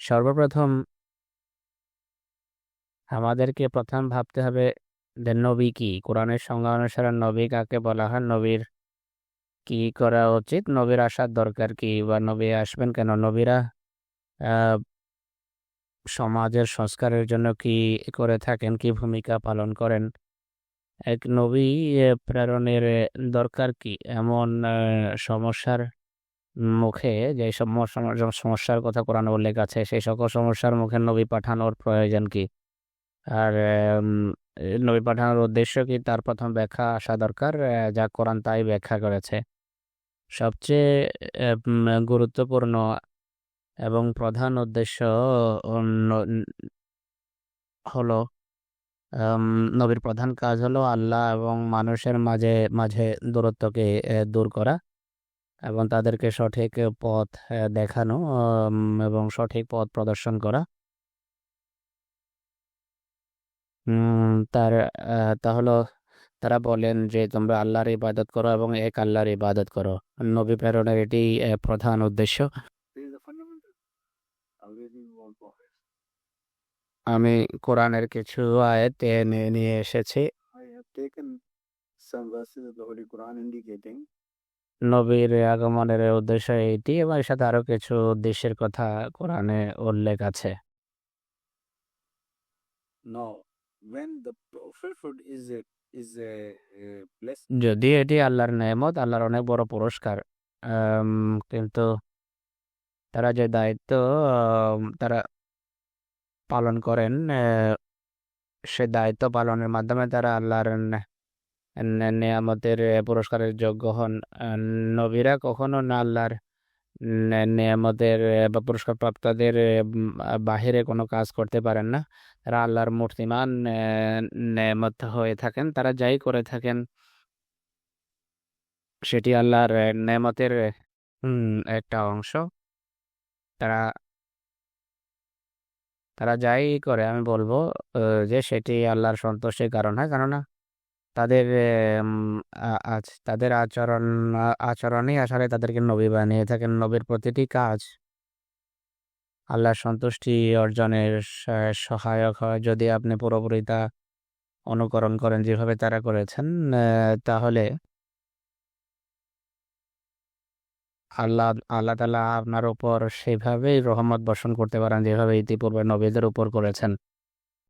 সর্বপ্রথম আমাদেরকে প্রথম ভাবতে হবে যে নবী কি? কোরআনের সংজ্ঞা অনুসারে নবী কাকে বলা হয়? নবীর কি করা উচিত? নবীর আসার দরকার কি? বা নবী আসবেন কেন? নবীরা সমাজের সংস্কারের জন্য কি করে থাকেন? কি ভূমিকা পালন করেন? এক নবী প্রেরণের দরকার কি? এমন সমস্যার মুখে যে সমস্যা সমস্যার কথা কোরআনে উল্লেখ আছে, সেই সকল সমস্যার মুখে নবী পাঠানোর প্রয়োজন কি? আর নবী পাঠানোর উদ্দেশ্য কি? তার প্রথম ব্যাখ্যা আসা দরকার যা কোরআন তাই ব্যাখ্যা করেছে। সবচেয়ে গুরুত্বপূর্ণ এবং প্রধান উদ্দেশ্য হলো নবীর প্রধান কাজ হলো আল্লাহ এবং মানুষের মাঝে মাঝে দূরত্বকে দূর করা। এবং তাদেরকে সঠিক পথ দেখানো এবং সঠিক পথ প্রদর্শন করা। তার তাহলে তারা বলেন যে, তোমরা আল্লাহর ইবাদত করো এবং এক আল্লাহর ইবাদত করো। নবী প্রেরণের এটি প্রধান উদ্দেশ্য. আমি কোরআনের কিছু আয়াত নিয়ে এসেছি। নবীর আগমনের উদ্দেশ্য এইটি এবং এর সাথে আরও কিছু উদ্দেশ্যের কথা কোরআনে উল্লেখ আছে। যদি এটি আল্লাহর নেয়ামত আল্লাহর অনেক বড় পুরস্কার কিন্তু তারা যে দায়িত্ব তারা পালন করেন আহ, সে দায়িত্ব পালনের মাধ্যমে তারা আল্লাহর নেয়ামতের পুরস্কারের যোগ্য হন নবীরা কখনো না আল্লাহর নেয়ামতের বা পুরস্কার প্রাপ্তদের বাহিরে কোনো কাজ করতে পারেন না। তারা আল্লাহর মূর্তিমান নেয়ামত হয়ে থাকেন, তারা যাই করে থাকেন। সেটি আল্লাহর নেয়ামতের একটা অংশ। তারা তারা যাই করে, আমি বলব যে সেটি আল্লাহর সন্তুষ্টির কারণ হয়। কেননা তাদের উম, আ- আচ তাদের আচরণ আচরণই আসলে তাদেরকে নবী বানিয়ে থাকেন নবীর প্রতিটি কাজ। আল্লাহর সন্তুষ্টি অর্জনের সহায়ক হয়। যদি আপনি পুরোপুরি তা অনুকরণ করেন যেভাবে তারা করেছেন তাহলে আল্লাহ আল্লাহ তালা আপনার উপর সেভাবেই রহমত বর্ষণ করতে পারেন যেভাবে ইতিপূর্বে নবীদের উপর করেছেন।